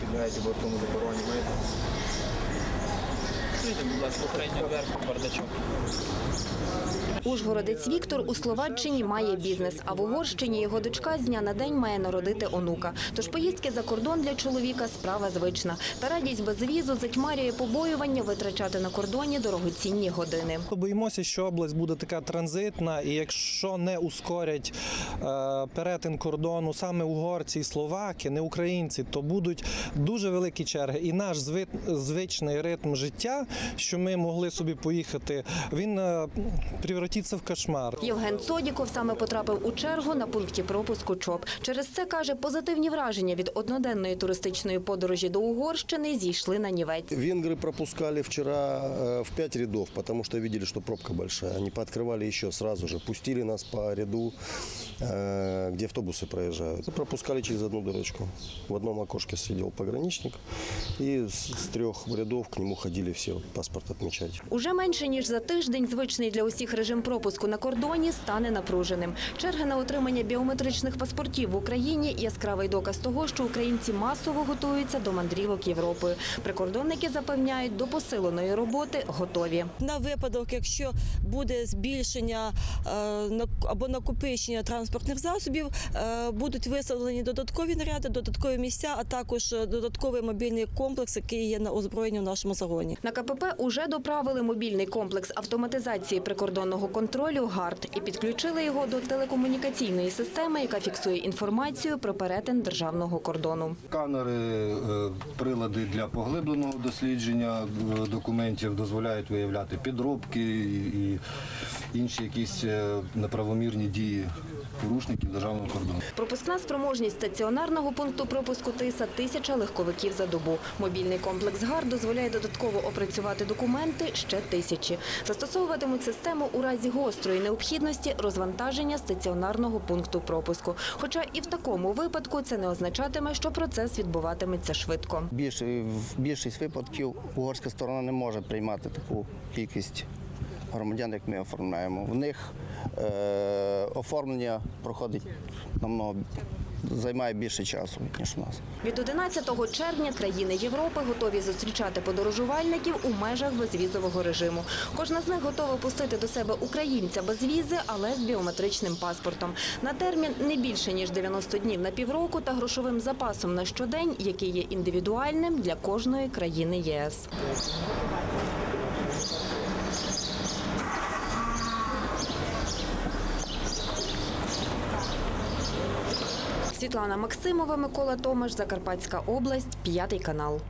підлягають бортовому забороні. Маєте? Відкрийте, будь ласка, передню верхню бардачок. Ужгородець Віктор у Словаччині має бізнес, а в Угорщині його дочка з дня на день має народити онука. Тож поїздки за кордон для чоловіка справа звична. Та радість без візу затьмарює побоювання витрачати на кордоні дорогоцінні години. Боїмося, що область буде така транзитна, і якщо не ускорять е, перетин кордону саме угорці і словаки, не українці, то будуть дуже великі черги. І наш зви- звичний ритм життя, що ми могли собі поїхати, він е, превратиться в кошмар. Євген Цодіков саме потрапив у чергу на пункті пропуску ЧОП. Через це, каже, позитивні враження від одноденної туристичної подорожі до Угорщини зійшли на нівець. Венгры пропускали вчера э, в пять рядов, потому что видели, что пробка большая. Они пооткрывали еще сразу же, пустили нас по ряду, э, где автобусы проезжают. Пропускали через одну дырочку. В одном окошке сидел пограничник, и с с трех рядов к нему ходили все паспорт отмечать. Уже менше ніж за тиждень звичний для усіх режим пропуску на кордоні стане напруженим. Черги на отримання біометричних паспортів в Україні яскравий доказ того, що українці масово готуються до мандрівок Європою. Прикордонники запевняють, до посиленої роботи готові. На випадок, якщо буде збільшення е, на- або накопичення транспортних засобів, е, будуть виставлені додаткові наряди, додаткові місця, а також е, додатковий мобільний комплекс, який є на озброєнні в нашому загоні. На КПП уже доправили мобільний комплекс автоматизації прикордонного контролю ГАРД і підключили його до телекомунікаційної системи, яка фіксує інформацію про перетин державного кордону. Сканери, е, прилади для поглибленого дослідження е, документів дозволяють виявляти підробки і і інші якісь е, неправомірні дії порушників державного кордону. Пропускна спроможність стаціонарного пункту пропуску ТИСа – тисяча легковиків за добу. Мобільний комплекс ГАР дозволяє додатково опрацювати документи ще тисячі. Застосовуватимуть систему у разі гострої необхідності розвантаження стаціонарного пункту пропуску. Хоча і в такому випадку це не означатиме, що процес відбуватиметься швидко. Більш, в більшість випадків угорська сторона не може приймати таку кількість громадян, як ми оформляємо. В них е, оформлення проходить намного займає більше часу, ніж у нас. Від 11 червня країни Європи готові зустрічати подорожувальників у межах безвізового режиму. Кожна з них готова пустити до себе українця без візи, але з біометричним паспортом. На термін не більше ніж 90 днів на півроку та грошовим запасом на щодень, який є індивідуальним для кожної країни ЄС. Світлана Максимова, Микола Томаш, Закарпатська область, п'ятий канал.